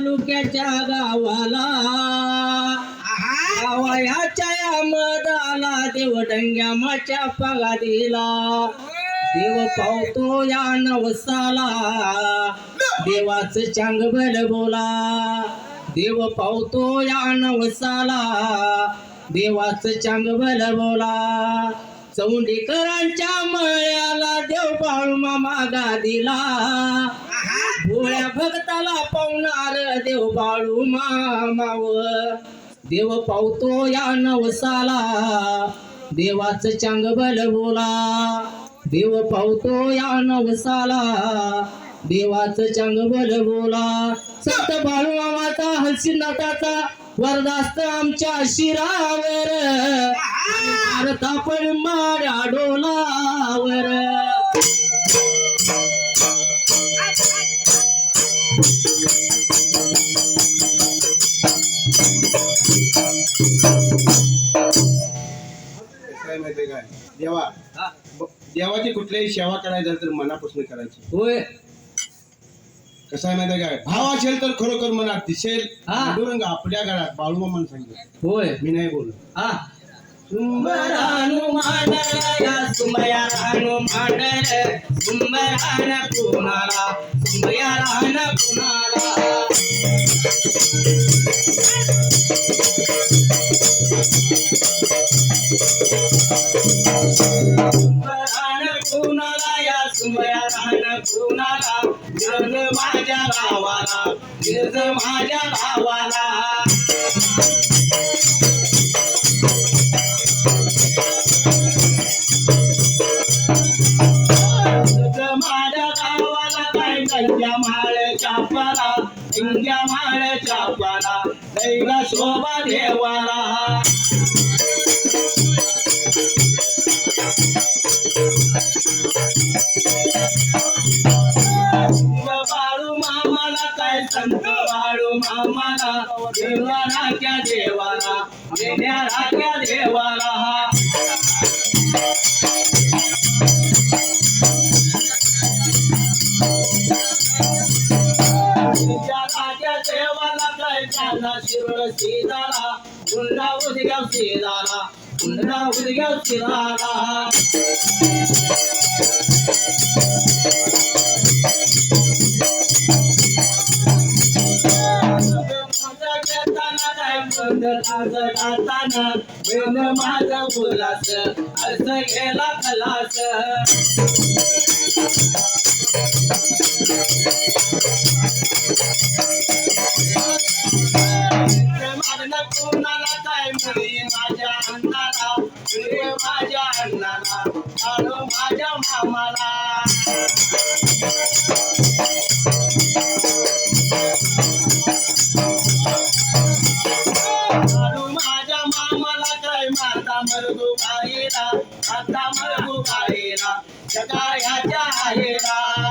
तालुक्याच्या गावाला. गावाच्या या मदाला देव डंग्या माच्या पगा दिला. देव पावतो या नवसाला. देवाचं चांगबल बोला देव पावतो या नवसाला. देवाचं चांगबल बोला चौंडीकरांच्या मळ्याला देव बाळू मामा दिला. भोळ्या भक्ताला पावणार देव बाळू मामाव देव पावतो या नवसाला देवाचं चांगबल बोला देव पावतो या नवसाला देवाचं चांगबल बोला संत बाळू मामाचा हलसीनाथाचा वरदास्त आमच्या शिरावर. आणि भारता पण माड्या डोलावर. काय माहितीये काय देवा ब- देवाची कुठल्याही सेवा करायची झाली तर मनापासून करायची. होय. कसं आहे माहितीये काय? भाव असेल तर खरोखर मनात दिसेल. हा. आपल्या घरात बाळूमामान सांगितलं होय. मी नाही बोलत. हा. सुंबरानु हनुमान सुंबया रानु मांडर सुंबरान कुणाला सुंबया रान या माझ्या भावाला माझ्या भावाला. गंग्या माळ चापाला दैला शोभा देवाला. तुझं बाळू मामाला काय संत? बाळू मामाला देवा राख्या देवाला देण्या राख्या देवाला. काय झाला शिरोळ सीताला पुन्हा उद्या सीताला पुन्हा उद्या सीताला बोलास गेला खलास माझ्या मामाला. आलो माझ्या मामाला काय माता मरगू बाईला. आता मरगू बाईला. सकाळच्या आईला.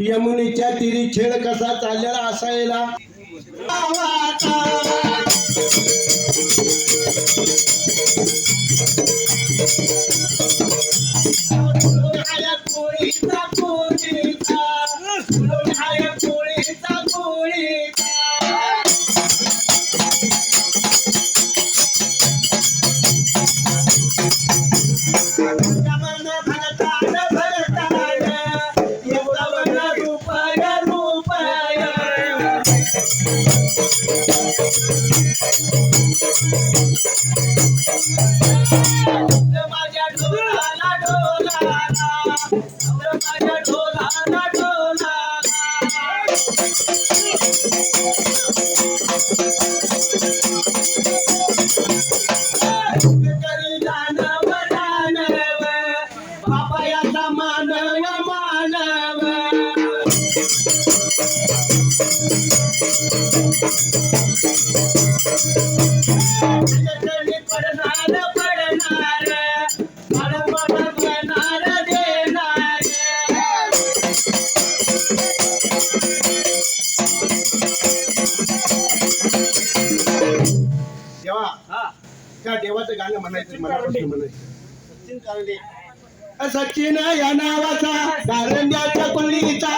यमुनेच्या तिरी खेळ कसा चाललेला असायला Thank you. गाणं गाणं म्हणायचं मला प्रश्न म्हणायचं. सचिन या नावाचा दारंग्याच्या कोणीचा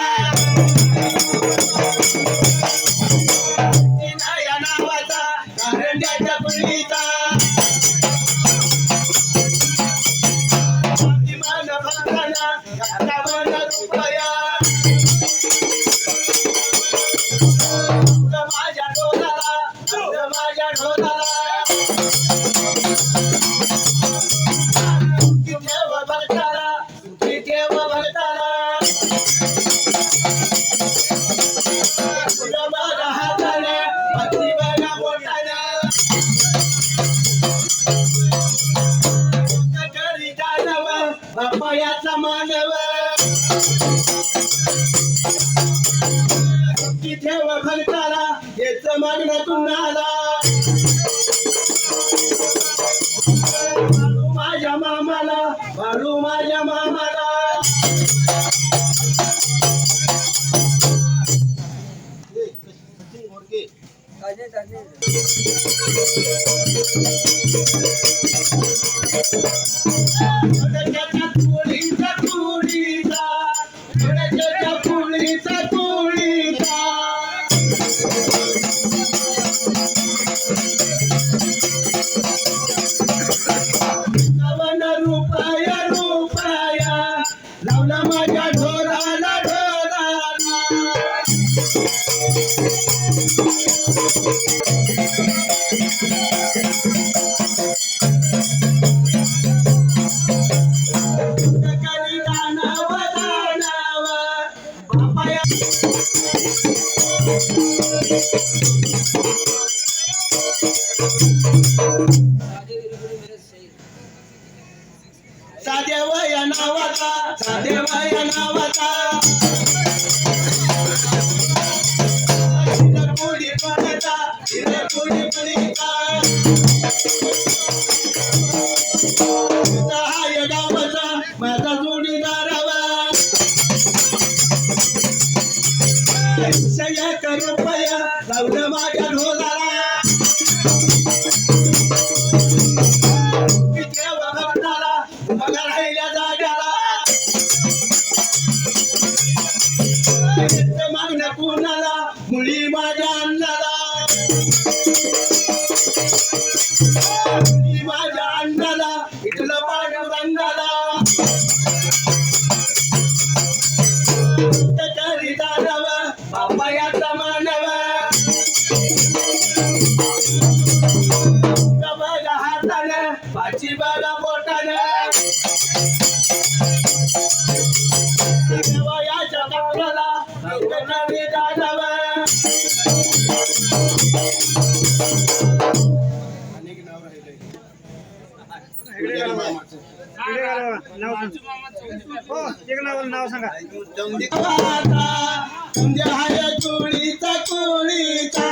माझ्या मागण्यातून आला. माझ्या मामाला मारू माझ्या मामाला. काय जय कर रुपया लवण माझ्या ढोला अनेक नाव राहिले नाव सांगा चोळीचा चोळीचा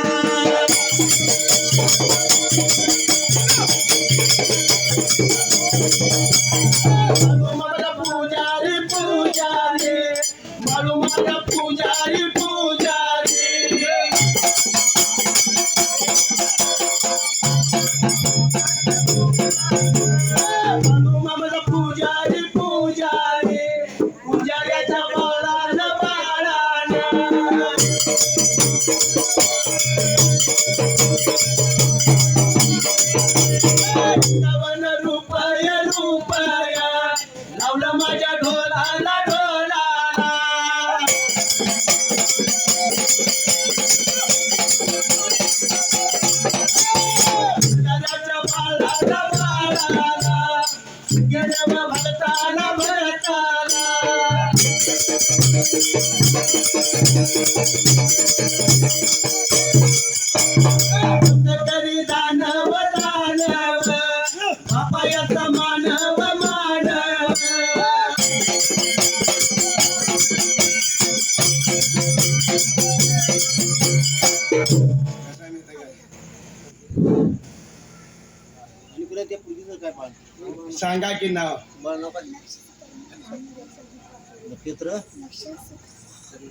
नक्षत्र?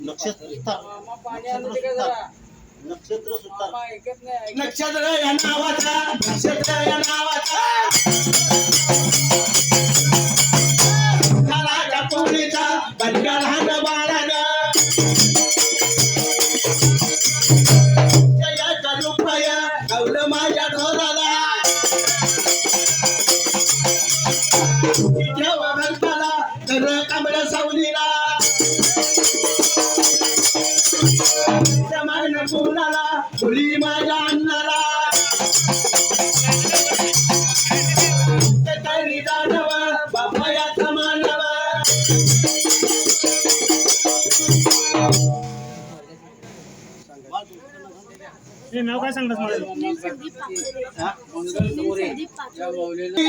नक्षत्र नक्षत्र सुद्धा. नक्षत्र या नावाचा नक्षत्र या नावाचा. मंगल मोरे या. माऊलीने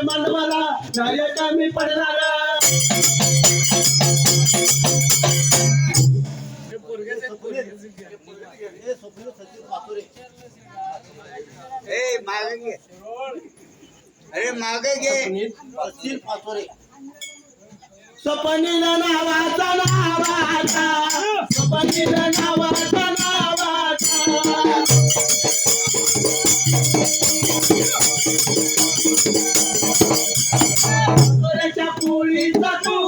अभिमान मला नाही कमी पडणार अरे मागे घे. पाचोरे नावाचा नावाचा. स्वपनीला नावाचा नावाचा. पोळीचा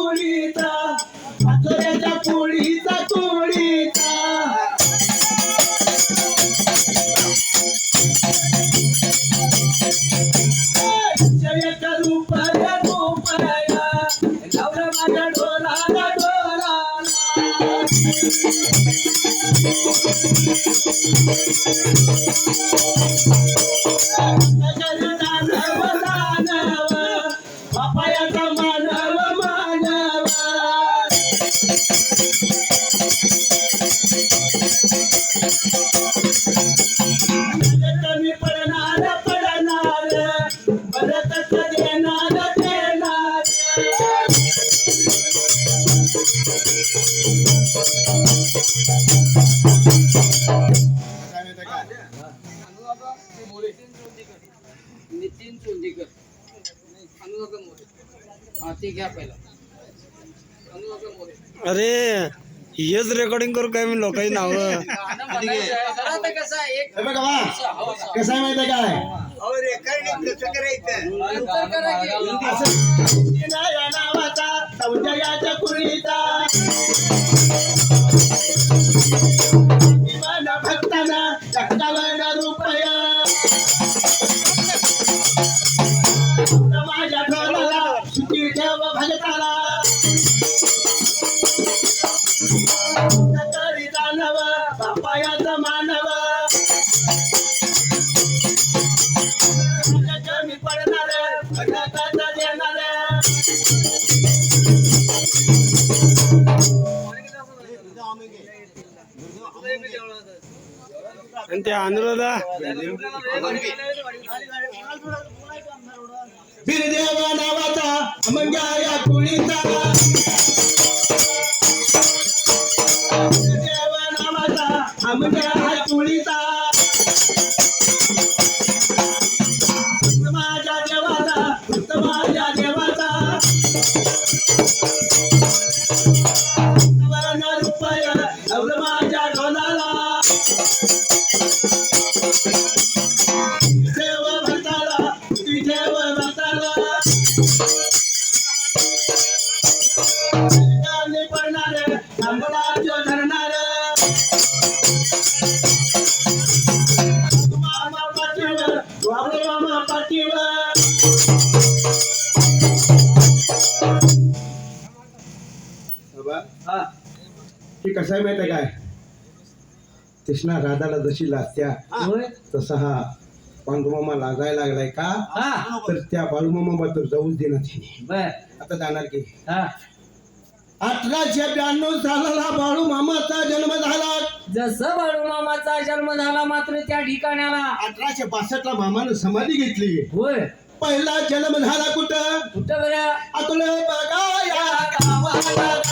Thank you. हेच रेकॉर्डिंग करू काय मी? लोकांची नाव. कसं आहे, हे माहिती आहे काय अहो रेकॉर्डिंग कसं करायचं नावाचा आणि ते अनुराधा बिरदेव नावाचा अमंग्या आहे माहिती आहे काय? कृष्णा राधाला जशी लाजत्या होय? तसा हा पांडुमामा लागायला लागलाय का. तर त्या बाळूमामा बद्दल जाऊच देणार तिने आता जाणार की. अठराशे ब्याण्णव सालाला बाळू मामाचा जन्म झाला. जसं बाळूमामाचा जन्म झाला मात्र त्या ठिकाणाला अठराशे बासष्ट ला मामानं समाधी घेतली. होय. पहिला जन्म झाला कुठं? कुठं बरं? अतुले बघा या गावाला.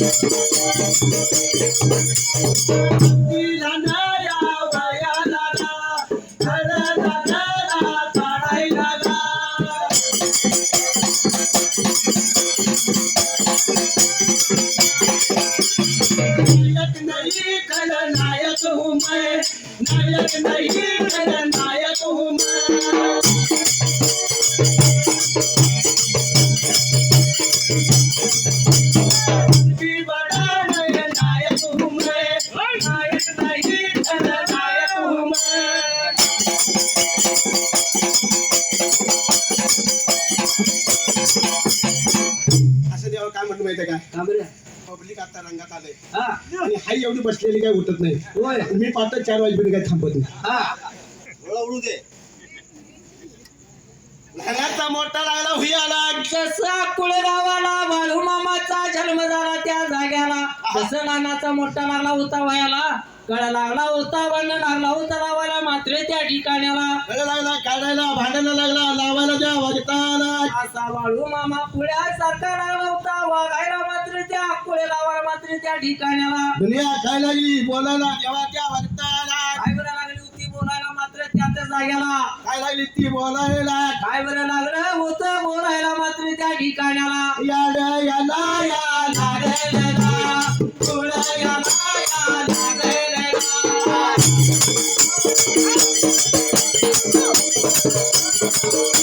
Thank you. देवा काय म्हणतो माहिती काय का बरं. पब्लिक आता रंगात आलंय. हा. आणि हाई एवढी बसलेली काय उठत नाही. होय. मी पाहतो चार वाजेपर्यंत काय थांबत नाही. हा. दे. लहानाचा मोठा लागला हुई आला जसा कुळे गावाला बाळूमामाचा जन्म झाला त्या जाग्याला. जसं नानाचा मोठा लागला होता वयाला. कळा लागला होता वर्ण लागला होता लावायला मात्र त्या ठिकाणाला कळलं लागला काढायला भांडायला लागला लावायला द्या वाजताना. असा बाळू मामा पुण्यासारखा लागला होता वागायला मात्र त्या कुळे लावायला मात्र त्या ठिकाणाला दुनिया काय लागली बोलायला जेव्हा त्या वाजताना. काय बरं लागली होती बोलायला मात्र त्याच जाग्याला काय लागली ती बोलायला? काय बरं लागलं होतं बोलायला मात्र त्या ठिकाणाला याला या लाड लागलेला कुळयाला या लागलेला संजय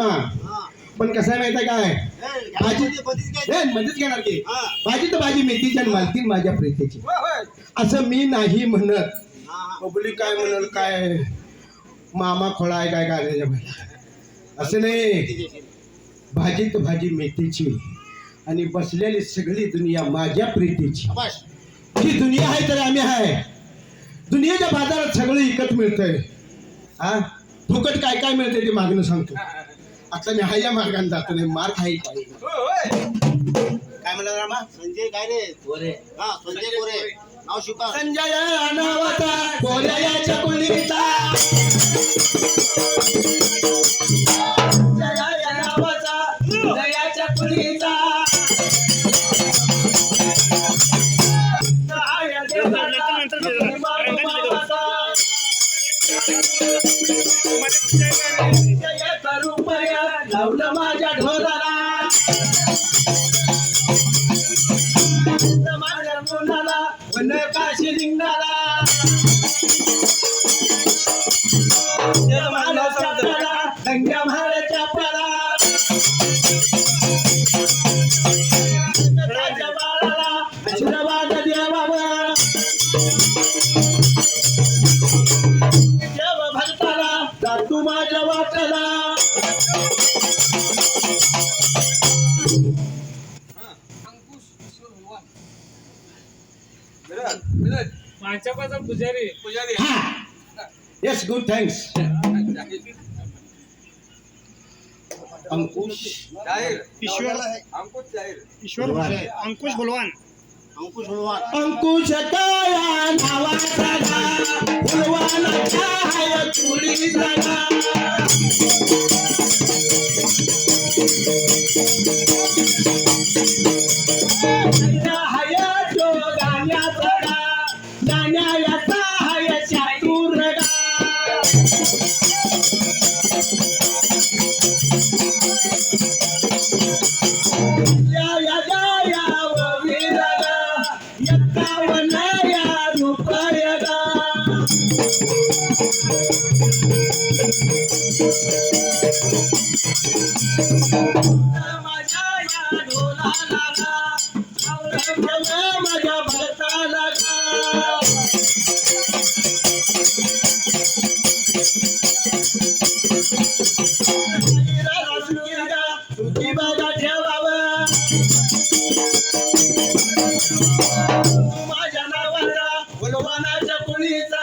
हा पण कसं आहे माहिती काय? हे मध्येच घेणार की. हा. भाजी तर भाजी मेथीची आणि मालकीन माझ्या प्रीतीची. असं मी नाही म्हणत. पब्लिक काय म्हणाल काय? मामा खोळा आहे काय काय. असं नाही. भाजीत भाजी मेथीची आणि बसलेली सगळी दुनिया माझ्या प्रीतीची. ही दुनिया आहे तर आम्ही आहे. दुनियेच्या बाजारात सगळं विकत मिळतंय. हा? फुकट काय काय मिळतंय ते मागणं सांगतो. आता मी हाय या मार्गाने जातो नाही मार्ग आहे काय काय म्हणला रामा? संजय काय रे? कोरे. हा संजय कोरे. नाव शिकार संजय नावाचा कोल्याच्या कुलीचा जया नावाचा दयाच्या कुलीचा सहाय्य लावलं माझ्या ढोराला माझ्या मुलाला काशी लिंगाला माझ्यापासून पुजारी हा येस गुड थँक्स अंकुश ईश्वर अंकुश बलवान अंकुश बलवान अंकुश काया नावाचा गा फुलवानाच्या हाय चुलीचा माझ्या नावाचा बोलवानाच्या कुणीचा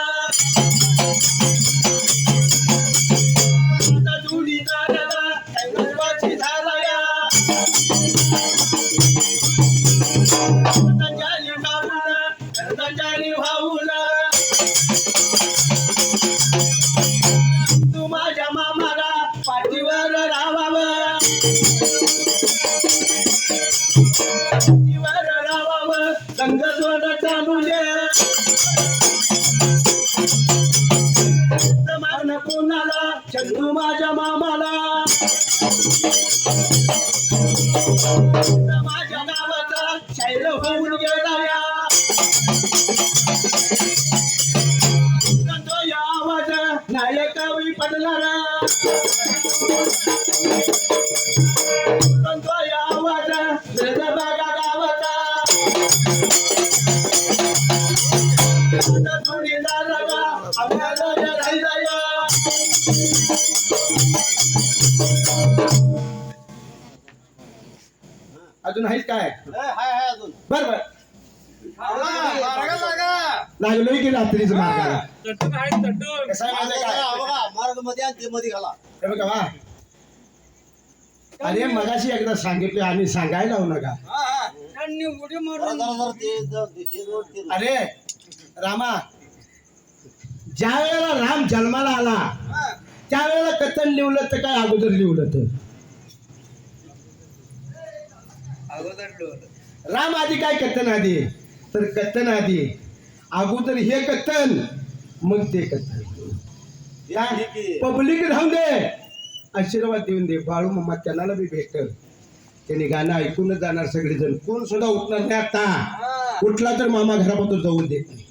की रात्रीच मार्गाला तटून आहे तटून कसं आहे मार्ग माहिती करा, काय बघा मार्गमध्ये आणि ते मध्ये घाला. हे बघा वा अरे मगाशी एकदा सांगितलं आणि सांगायला लावू नका. जरा जरा जरा ते ज- हे रोड ते रोड. अरे रामा ज्या वेळेला राम जन्माला आला त्यावेळेला कथन लिवलं तर काय? अगोदर लिवलं तर राम आधी काय कथन आधी? तर कथन आधी अगोदर हे कथन मग ते कथन. हे. पब्लिक राहून दे. आशीर्वाद देऊन दे. बाळू मामा त्यांना बी भेटल त्यांनी गाणं ऐकूनच जाणार सगळेजण. कोण सुद्धा उठणार नाही आता. उठला तर मामा घरापासून जाऊन देत नाही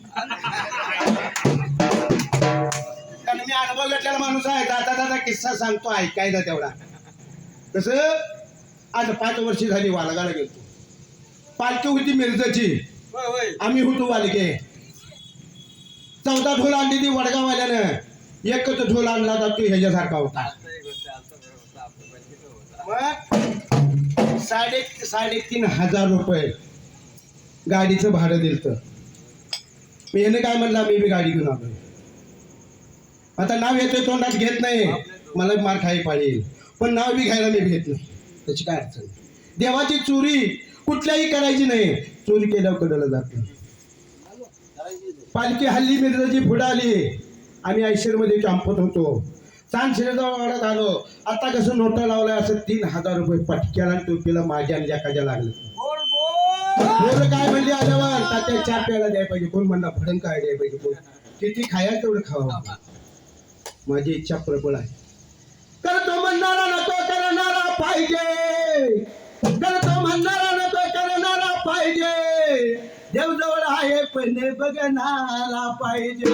कारण मी अनुभव घेतलेला माणूस आहे. दादा दादा किस्सा सांगतो ऐकायचा तेवढा. कसं? आज पाच वर्ष झाली वालगाला गेलो पालखी होती मिरजाची. आम्ही होतो वालगे. चौदा ढोल आणली ती वडगाववाल्यानं. एकच ढोल आणला तर तू ह्याच्यासारखा होता. मग साडे साडेतीन हजार रुपये गाडीचं भाडं दिलं तर मी याने काय म्हणला मी बी गाडी घेऊन आलो आता नाव येतोय तोंडात घेत नाही. मला मार खाई पाहिजे पण नाव बी घ्यायला मी घेत नाही. त्याची काय अडचण देवाची चोरी कुठल्याही करायची नाही. चोरी केल्यावर कडलं जात. नाही पालखी हल्ली मिरजाची पुढं आली. आम्ही ऐश्वरमध्ये चंपत होतो. चांद शिरजवळ वाढत आलो. आता कसं नोटा लावलाय असं तीन हजार रुपये पटक्याला आणि टोपीला माझ्या आणि जकाच्या लागलं. बोल काय म्हणले आल्यावर तात्या चार प्यायला द्यायला पाहिजे. कोण म्हणला? भडंग काय द्यायला पाहिजे? कोण किती खाया तेवढं खावं. माझी इच्छा प्रबळ आहे. करतो म्हणणारा नको करणारा पाहिजे. देव पण बघणारा पाहिजे